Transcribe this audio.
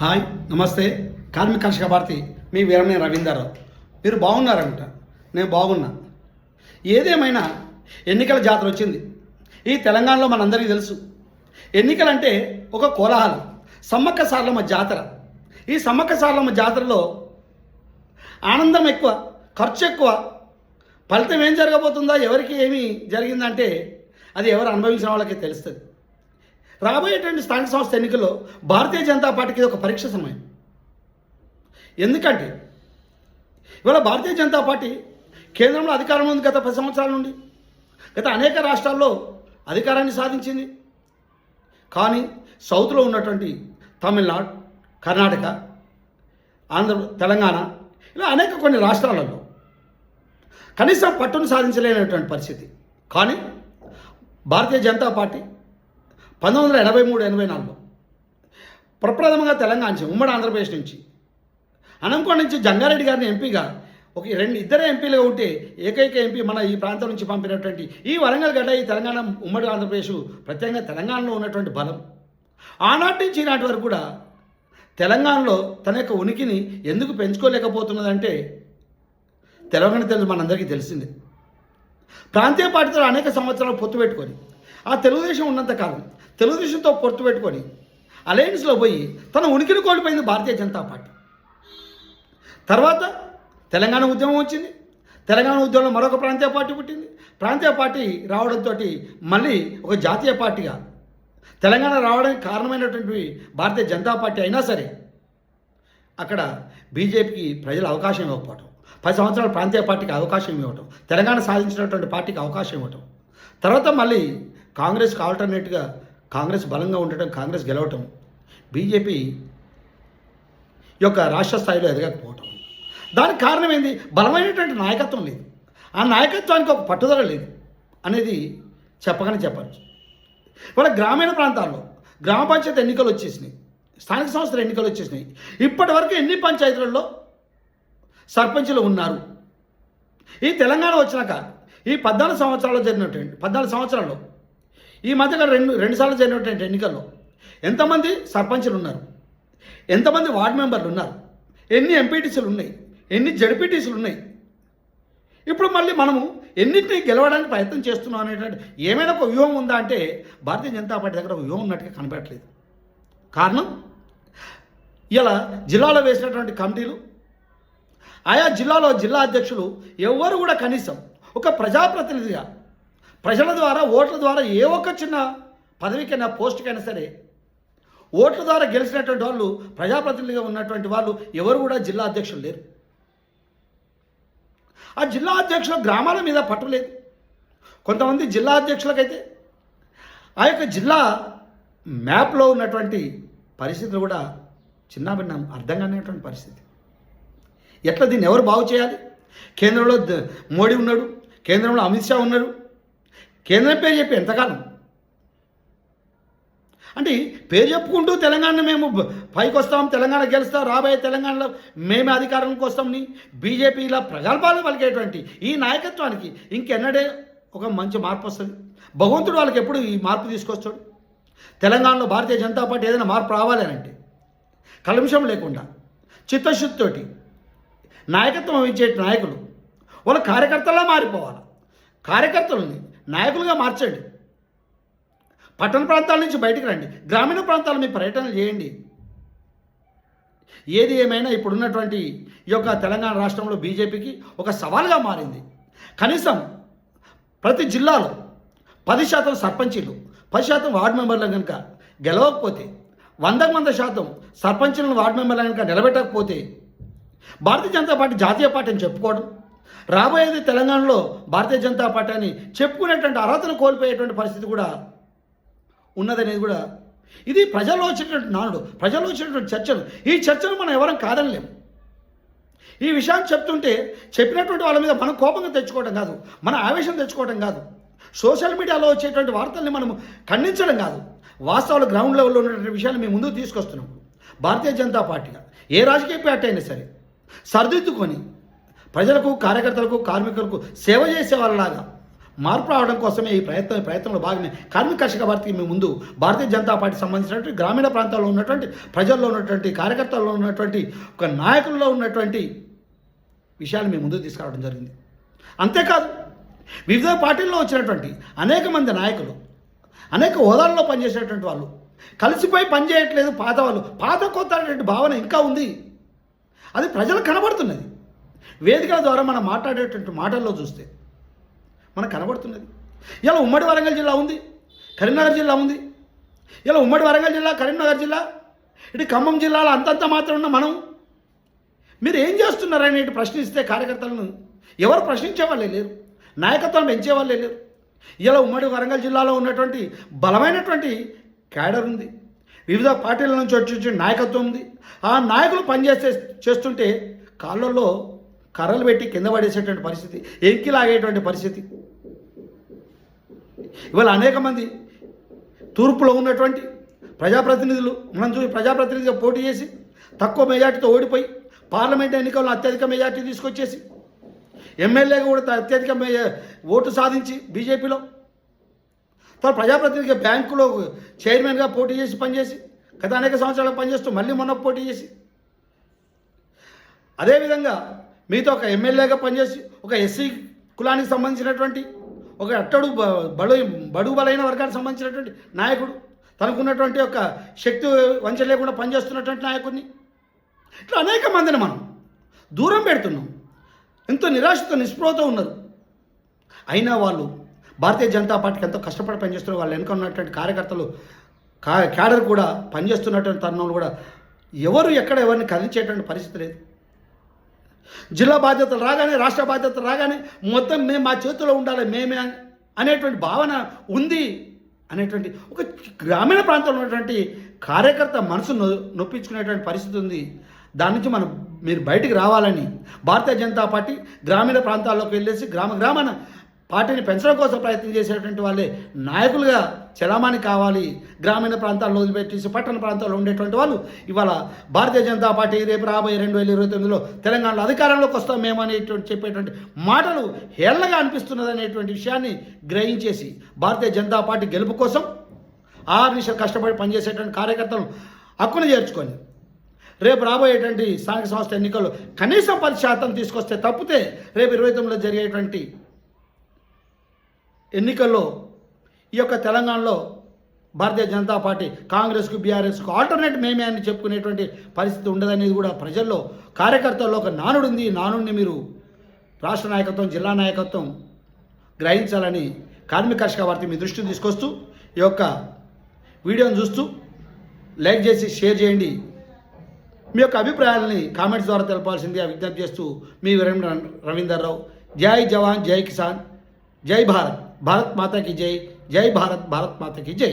Hi నమస్తే. కార్మిక కర్షక భారతి మీ వీరమణి రవీందర్. మీరు బాగున్నారంట. నేను బాగున్నా. ఏదేమైనా ఎన్నికల జాతర వచ్చింది. ఈ తెలంగాణలో మనందరికీ తెలుసు. ఎన్నికలంటే ఒక కోలాహలం. సమ్మక్క సార్లమ్మ జాతర. ఈ సమ్మక్క సార్లమ్మ జాతరలో ఆనందం ఎక్కువ ఖర్చు ఎక్కువ. ఫలితం ఏం జరగబోతుందో ఎవరికి ఏమి జరిగిందంటే అది ఎవరు అనుభవించిన వాళ్ళకే తెలుస్తుంది. రాబోయేటువంటి స్థానిక సంస్థ ఎన్నికల్లో భారతీయ జనతా పార్టీకి ఇది ఒక పరీక్ష సమయం. ఎందుకంటే ఇవాళ భారతీయ జనతా పార్టీ కేంద్రంలో అధికారం ఉంది గత పది సంవత్సరాల నుండి. గత అనేక రాష్ట్రాల్లో అధికారాన్ని సాధించింది. కానీ సౌత్లో ఉన్నటువంటి తమిళనాడు కర్ణాటక ఆంధ్ర తెలంగాణ ఇలా అనేక కొన్ని రాష్ట్రాలలో కనీసం పట్టును సాధించలేనటువంటి పరిస్థితి. కానీ భారతీయ జనతా పార్టీ పంతొమ్మిది వందల ఎనభై మూడు ఎనభై నాలుగులో ప్రప్రథమంగా తెలంగాణ నుంచి ఉమ్మడి ఆంధ్రప్రదేశ్ నుంచి. అనంకోట నుంచి జంగారెడ్డి గారిని ఎంపీగా ఒక రెండు ఇద్దరే ఎంపీలుగా ఉంటే ఏకైక ఎంపీ మన ఈ ప్రాంతం నుంచి పంపినటువంటి ఈ వరంగల్ గడ్డ ఈ తెలంగాణ ఉమ్మడి ఆంధ్రప్రదేశ్ ప్రత్యేకంగా తెలంగాణలో ఉన్నటువంటి బలం. ఆనాటి నుంచి ఈనాటి వరకు కూడా తెలంగాణలో తన యొక్క ఉనికిని ఎందుకు పెంచుకోలేకపోతున్నదంటే తెలంగాణ తెలుసు మనందరికీ తెలిసిందే. ప్రాంతీయ పార్టీతో అనేక సంవత్సరాలు పొత్తు పెట్టుకొని ఆ తెలుగుదేశం ఉన్నంతకాలం తెలుగుదేశంతో పొత్తు పెట్టుకొని అలయన్స్లో పోయి తన ఉనికిని కోల్పోయింది భారతీయ జనతా పార్టీ. తర్వాత తెలంగాణ ఉద్యమం వచ్చింది. తెలంగాణ ఉద్యమంలో మరొక ప్రాంతీయ పార్టీ పుట్టింది. ప్రాంతీయ పార్టీ రావడంతో మళ్ళీ ఒక జాతీయ పార్టీగా తెలంగాణ రావడానికి కారణమైనటువంటి భారతీయ జనతా పార్టీ అయినా సరే అక్కడ బీజేపీకి ప్రజలు అవకాశం ఇవ్వకపోవటం పది సంవత్సరాల ప్రాంతీయ పార్టీకి అవకాశం ఇవ్వటం తెలంగాణ సాధించినటువంటి పార్టీకి అవకాశం ఇవ్వటం. తర్వాత మళ్ళీ కాంగ్రెస్కి ఆల్టర్నేట్గా కాంగ్రెస్ బలంగా ఉండటం కాంగ్రెస్ గెలవటం బీజేపీ యొక్క రాష్ట్ర స్థాయిలో ఎదగకపోవటం. దానికి కారణం ఏంది? బలమైనటువంటి నాయకత్వం లేదు. ఆ నాయకత్వానికి ఒక పట్టుదల లేదు అనేది చెప్పగానే చెప్పచ్చు. ఇవాళ గ్రామీణ ప్రాంతాల్లో గ్రామ పంచాయతీ ఎన్నికలు వచ్చేసినాయి. స్థానిక సంస్థల ఎన్నికలు వచ్చేసినాయి. ఇప్పటి వరకు ఎన్ని పంచాయతీలలో సర్పంచులు ఉన్నారు? ఈ తెలంగాణ వచ్చినాక ఈ పద్నాలుగు సంవత్సరాల్లో జరిగినటువంటి పద్నాలుగు సంవత్సరాల్లో ఈ మధ్యగా రెండు రెండుసార్లు జరిగినటువంటి ఎన్నికల్లో ఎంతమంది సర్పంచులు ఉన్నారు? ఎంతమంది వార్డు మెంబర్లు ఉన్నారు? ఎన్ని ఎంపీటీసీలు ఉన్నాయి? ఎన్ని జడ్పీటీసీలు ఉన్నాయి? ఇప్పుడు మళ్ళీ మనము ఎన్నింటినీ గెలవడానికి ప్రయత్నం చేస్తున్నాం అనేటువంటి ఏమైనా ఒక వ్యూహం ఉందా అంటే భారతీయ జనతా పార్టీ దగ్గర ఒక వ్యూహం ఉన్నట్టుగా కనపడట్లేదు. కారణం? ఇలా జిల్లాలో వేసినటువంటి కమిటీలు ఆయా జిల్లాలో జిల్లా అధ్యక్షులు ఎవరు కూడా కనీసం ఒక ప్రజాప్రతినిధిగా ప్రజల ద్వారా ఓట్ల ద్వారా ఏ ఒక్క చిన్న పదవికైనా పోస్టుకైనా సరే ఓట్ల ద్వారా గెలిచినటువంటి వాళ్ళు ప్రజాప్రతినిధిగా ఉన్నటువంటి వాళ్ళు ఎవరు కూడా జిల్లా అధ్యక్షులు లేరు. ఆ జిల్లా అధ్యక్షులు గ్రామాల మీద పట్టు లేదు. కొంతమంది జిల్లా అధ్యక్షులకైతే ఆ యొక్క జిల్లా మ్యాప్లో ఉన్నటువంటి పరిస్థితులు కూడా చిన్నాభిన్నం అర్థం కానిటువంటి పరిస్థితి. ఎట్లా దీన్ని ఎవరు బాగు చేయాలి? కేంద్రంలో మోడీ ఉన్నాడు కేంద్రంలో అమిత్ షా ఉన్నాడు కేంద్రం పేరు చెప్పి ఎంతకాలం అంటే పేరు చెప్పుకుంటూ తెలంగాణ మేము పైకి వస్తాం తెలంగాణ గెలుస్తాం రాబోయే తెలంగాణలో మేమే అధికారంలోకి వస్తామని బీజేపీలో ప్రగల్భాలు పలికేటువంటి ఈ నాయకత్వానికి ఇంకెన్నడే ఒక మంచి మార్పు వస్తుంది. భగవంతుడు వాళ్ళకి ఎప్పుడు ఈ మార్పు తీసుకొస్తాడు? తెలంగాణలో భారతీయ జనతా పార్టీ ఏదైనా మార్పు రావాలనంటే కలుషం లేకుండా చిత్తశుద్ధితోటి నాయకత్వం వహించే నాయకులు వాళ్ళ కార్యకర్తలా మారిపోవాలి. కార్యకర్తలని నాయకులుగా మార్చండి. పట్టణ ప్రాంతాల నుంచి బయటకు రండి. గ్రామీణ ప్రాంతాలు మీ పర్యటనలు చేయండి. ఏది ఏమైనా ఇప్పుడున్నటువంటి ఈ యొక్క తెలంగాణ రాష్ట్రంలో బీజేపీకి ఒక సవాల్గా మారింది. కనీసం ప్రతి జిల్లాలో పది శాతం సర్పంచీలు పది శాతం వార్డు మెంబర్లు కనుక గెలవకపోతే వందకు వంద శాతం సర్పంచులను వార్డు మెంబర్లు కనుక నిలబెట్టకపోతే భారతీయ జనతా పార్టీ జాతీయ పార్టీ అని చెప్పుకోవడం రాబోయేది తెలంగాణలో భారతీయ జనతా పార్టీ అని చెప్పుకునేటువంటి అర్హతను కోల్పోయేటువంటి పరిస్థితి కూడా ఉన్నదనేది కూడా ఇది ప్రజల్లో వచ్చినటువంటి నానుడు ప్రజల్లో వచ్చినటువంటి చర్చలు. ఈ చర్చలు మనం ఎవరం కాదనలేము ఈ విషయాన్ని చెప్తుంటే చెప్పినటువంటి వాళ్ళ మీద మనం కోపంగా తెచ్చుకోవడం కాదు మన ఆవేశం తెచ్చుకోవడం కాదు. సోషల్ మీడియాలో వచ్చేటువంటి వార్తల్ని మనం ఖండించడం కాదు. వాస్తవాలు గ్రౌండ్ లెవెల్లో ఉన్నటువంటి విషయాలు మేము ముందుకు తీసుకొస్తున్నాం. భారతీయ జనతా పార్టీగా ఏ రాజకీయ పార్టీ అయినా సరే సరిదిద్దుకొని ప్రజలకు కార్యకర్తలకు కార్మికులకు సేవ చేసే వాళ్ళలాగా మార్పు రావడం కోసమే ఈ ప్రయత్నం ప్రయత్నంలో భాగమే. కార్మిక కర్షక భారతికి మీ ముందు భారతీయ జనతా పార్టీ సంబంధించినటువంటి గ్రామీణ ప్రాంతాల్లో ఉన్నటువంటి ప్రజల్లో ఉన్నటువంటి కార్యకర్తల్లో ఉన్నటువంటి ఒక నాయకుల్లో ఉన్నటువంటి విషయాలు మీ ముందుకు తీసుకురావడం జరిగింది. అంతేకాదు వివిధ పార్టీల్లో వచ్చినటువంటి అనేక మంది నాయకులు అనేక హోదాల్లో పనిచేసేటువంటి వాళ్ళు కలిసిపోయి పనిచేయట్లేదు పాత వాళ్ళు. పాత కొత్త అనేటువంటి భావన ఇంకా ఉంది. అది ప్రజలకు కనబడుతున్నది. వేదికల ద్వారా మనం మాట్లాడేటువంటి మాటల్లో చూస్తే మనకు కనబడుతున్నది. ఇలా ఉమ్మడి వరంగల్ జిల్లా ఉంది కరీంనగర్ జిల్లా ఉంది ఇలా ఉమ్మడి వరంగల్ జిల్లా కరీంనగర్ జిల్లా ఇటు ఖమ్మం జిల్లాలో అంతంత మాత్రం ఉన్న మనం మీరు ఏం చేస్తున్నారనే ప్రశ్నిస్తే కార్యకర్తలను ఎవరు ప్రశ్నించే వాళ్ళే లేరు నాయకత్వం పెంచే వాళ్ళే లేరు. ఇలా ఉమ్మడి వరంగల్ జిల్లాలో ఉన్నటువంటి బలమైనటువంటి క్యాడర్ ఉంది వివిధ పార్టీల నుంచి వచ్చి నాయకత్వం ఉంది. ఆ నాయకులు పనిచేసే చేస్తుంటే కాళ్ళల్లో కర్రలు పెట్టి కింద పడేసేటువంటి పరిస్థితి ఎంకి లాగేటువంటి పరిస్థితి. ఇవాళ అనేక మంది తూర్పులో ఉన్నటువంటి ప్రజాప్రతినిధులు మనం చూసి ప్రజాప్రతినిధిగా పోటీ చేసి తక్కువ మెజార్టీతో ఓడిపోయి పార్లమెంట్ ఎన్నికల్లో అత్యధిక మెజార్టీ తీసుకొచ్చేసి ఎమ్మెల్యేగా కూడా అత్యధిక ఓటు సాధించి బీజేపీలో తర్వాత ప్రజాప్రతినిధిగా బ్యాంకులో చైర్మన్గా పోటీ చేసి పనిచేసి గత అనేక సంవత్సరాలు పనిచేస్తూ మళ్ళీ మొన్న పోటీ చేసి అదేవిధంగా మీతో ఒక ఎమ్మెల్యేగా పనిచేసి ఒక ఎస్సీ కులానికి సంబంధించినటువంటి ఒక అట్టడు బడు బడుగు బలైన వర్గానికి సంబంధించినటువంటి నాయకుడు. తనకున్నటువంటి ఒక శక్తి వంచ లేకుండా పనిచేస్తున్నటువంటి నాయకుడిని. ఇట్లా అనేక మందిని మనం దూరం పెడుతున్నాం. ఎంతో నిరాశతో నిస్పృహతో ఉన్నారు. అయినా వాళ్ళు భారతీయ జనతా పార్టీకి ఎంతో కష్టపడి పనిచేస్తున్నారు. వాళ్ళు వెనుక ఉన్నటువంటి కార్యకర్తలు కా క్యాడర్ కూడా పనిచేస్తున్నటువంటి తరుణంలో కూడా ఎవరు ఎక్కడ ఎవరిని కదిలించేటువంటి పరిస్థితి లేదు. జిల్లా బాధ్యతలు రాగానే రాష్ట్ర బాధ్యతలు రాగానే మొత్తం మేము మా చేతిలో ఉండాలి మేమే అనేటువంటి భావన ఉంది అనేటువంటి ఒక గ్రామీణ ప్రాంతంలో ఉన్నటువంటి కార్యకర్త మనసు నొ- నొప్పించుకునేటువంటి పరిస్థితి ఉంది. దాని నుంచి మనం మీరు బయటికి రావాలని భారతీయ జనతా పార్టీ గ్రామీణ ప్రాంతాల్లోకి వెళ్ళేసి గ్రామ గ్రామాన పార్టీని పెంచడం కోసం ప్రయత్నం చేసేటువంటి వాళ్ళే నాయకులుగా చలామణి కావాలి. గ్రామీణ ప్రాంతాల్లో వదిలిపెట్టేసి పట్టణ ప్రాంతాల్లో ఉండేటువంటి వాళ్ళు ఇవాళ భారతీయ జనతా పార్టీ రేపు రాబోయే రెండు వేల ఇరవై తొమ్మిదిలో తెలంగాణలో అధికారంలోకి వస్తాం మేమనేటువంటి చెప్పేటువంటి మాటలు హేళనగా అనిపిస్తున్నది అనేటువంటి విషయాన్ని గ్రహించేసి భారతీయ జనతా పార్టీ గెలుపు కోసం ఆరు నిమిషాలు కష్టపడి పనిచేసేటువంటి కార్యకర్తలను హక్కును చేర్చుకొని రేపు రాబోయేటువంటి స్థానిక సంస్థ ఎన్నికల్లో కనీసం పది శాతం తీసుకొస్తే తప్పితే రేపు ఇరవై తొమ్మిదిలో జరిగేటువంటి ఎన్నికల్లో ఈ యొక్క తెలంగాణలో భారతీయ జనతా పార్టీ కాంగ్రెస్కు బీఆర్ఎస్కు ఆల్టర్నేట్ మేమే అని చెప్పుకునేటువంటి పరిస్థితి ఉండదనేది కూడా ప్రజల్లో కార్యకర్తల్లో ఒక నానుడు ఉంది ఈ నానుడిని మీరు రాష్ట్ర నాయకత్వం జిల్లా నాయకత్వం గ్రహించాలని కార్మిక కర్షక వార్త మీ దృష్టిని తీసుకొస్తూ ఈ యొక్క వీడియోని చూస్తూ లైక్ చేసి షేర్ చేయండి. మీ యొక్క అభిప్రాయాలని కామెంట్స్ ద్వారా తెలపాల్సిందిగా విజ్ఞప్తి చేస్తూ మీ వీరం రవీందర్ రావు. జై జవాన్ జై కిసాన్ జై భారత్. భారత్ మాతాకి జై. జై భారత్ భారత్ మాతాకి జై